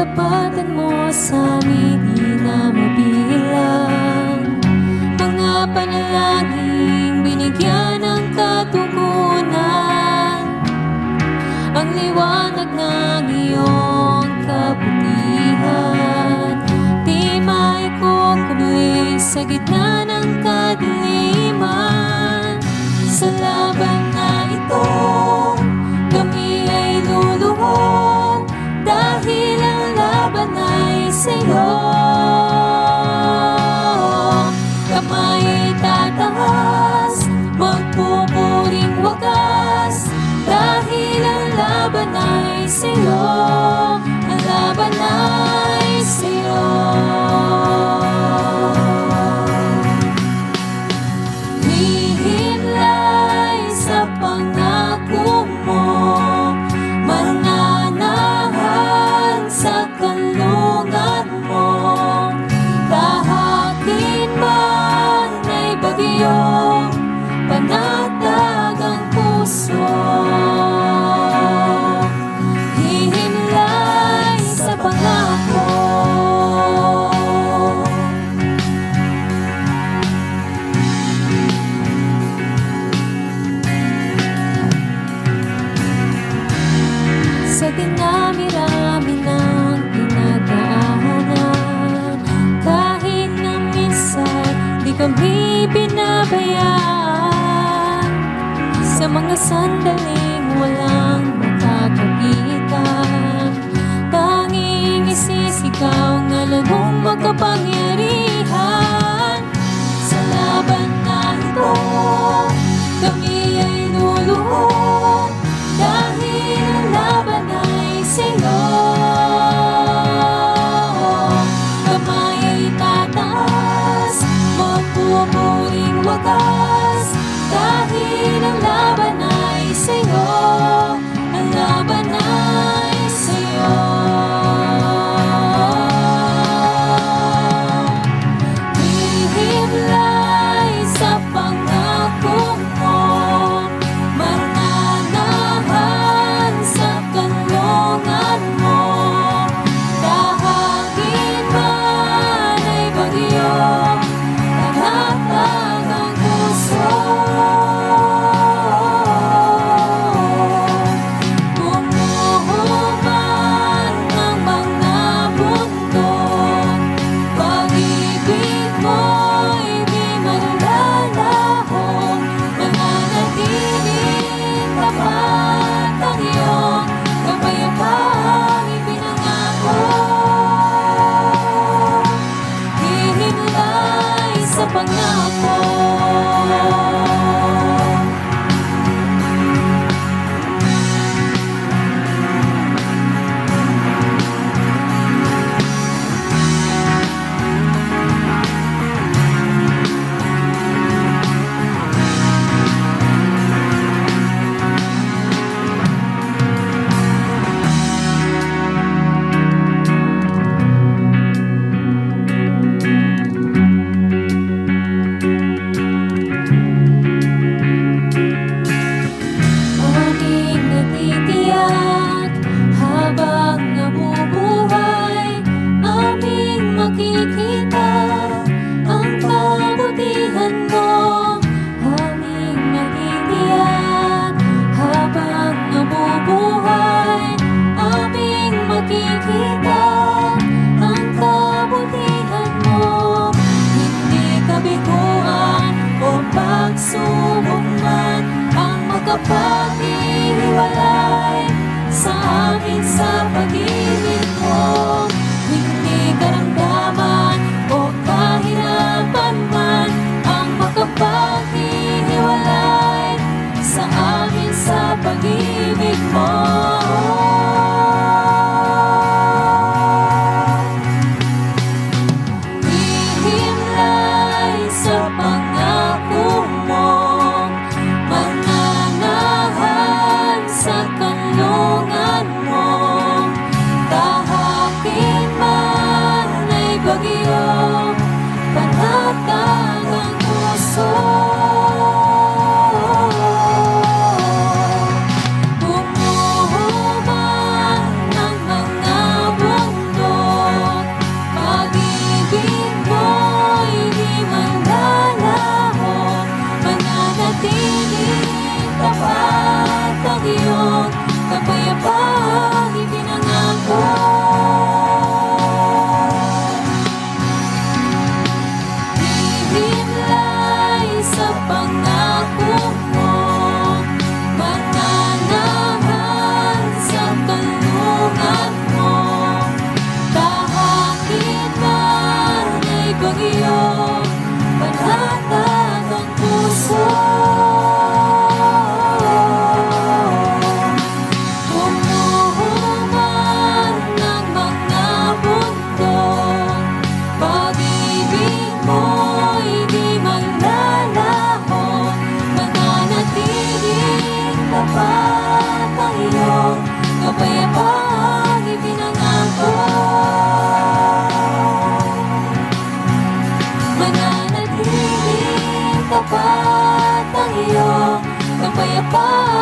katapatan mo sa amin Di na mabilang. Mga panalangin binigyan kami binabayaan Sa mga sandaling walang makakagitan Tanging isisigaw ng alam mong makapangyarihan wakas Dahil ang laban ay sa'yo. bagyong panatag ang puso. Pumuhuman ng mga bundok Pag-ibig mo'y di maglalahon. Mananatiling tapat ang iyong kapayapaan ipinangalan tapat ang iyong kapayapaan.